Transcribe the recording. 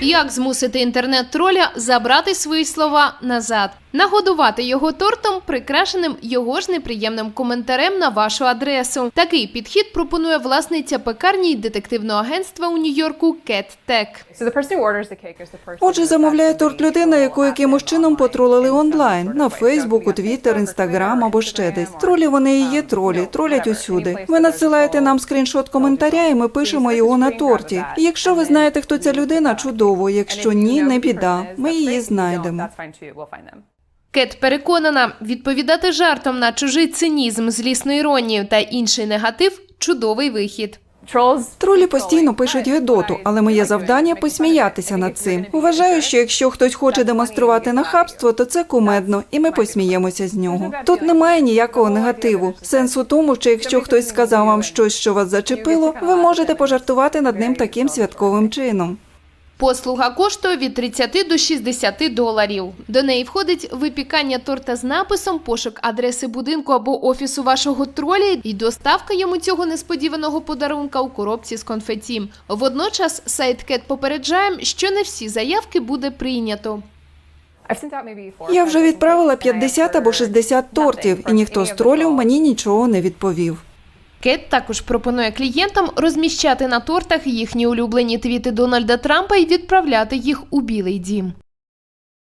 Як змусити інтернет-троля забрати свої слова назад? Нагодувати його тортом, прикрашеним його ж неприємним коментарем на вашу адресу. Такий підхід пропонує власниця пекарні й детективного агентства у Нью-Йорку Кет Тек. Отже, замовляє торт людина, яку якимось чином потролили онлайн на Фейсбук, у Твіттер, Інстаграм або ще десь. Тролі вони і є тролі, тролять усюди. Ви надсилаєте нам скріншот коментаря, і ми пишемо його на торті. І якщо ви знаєте, хто ця людина, чудово. Якщо ні, не біда. Ми її знайдемо. Кет переконана, відповідати жартом на чужий цинізм, злісну іронію та інший негатив чудовий вихід. Тролі постійно пишуть гедоту, але моє завдання посміятися над цим. Вважаю, що якщо хтось хоче демонструвати нахабство, то це кумедно, і ми посміємося з нього. Тут немає ніякого негативу. Сенс у тому, що якщо хтось сказав вам щось, що вас зачепило, ви можете пожартувати над ним таким святковим чином. Послуга коштує від 30 до 60 доларів. До неї входить випікання торта з написом, пошук адреси будинку або офісу вашого троля і доставка йому цього несподіваного подарунка у коробці з конфеті. Водночас сайт Кет попереджає, що не всі заявки буде прийнято. Я вже відправила 50 або 60 тортів, і ніхто з тролів мені нічого не відповів. Кет також пропонує клієнтам розміщати на тортах їхні улюблені твіти Дональда Трампа і відправляти їх у Білий Дім.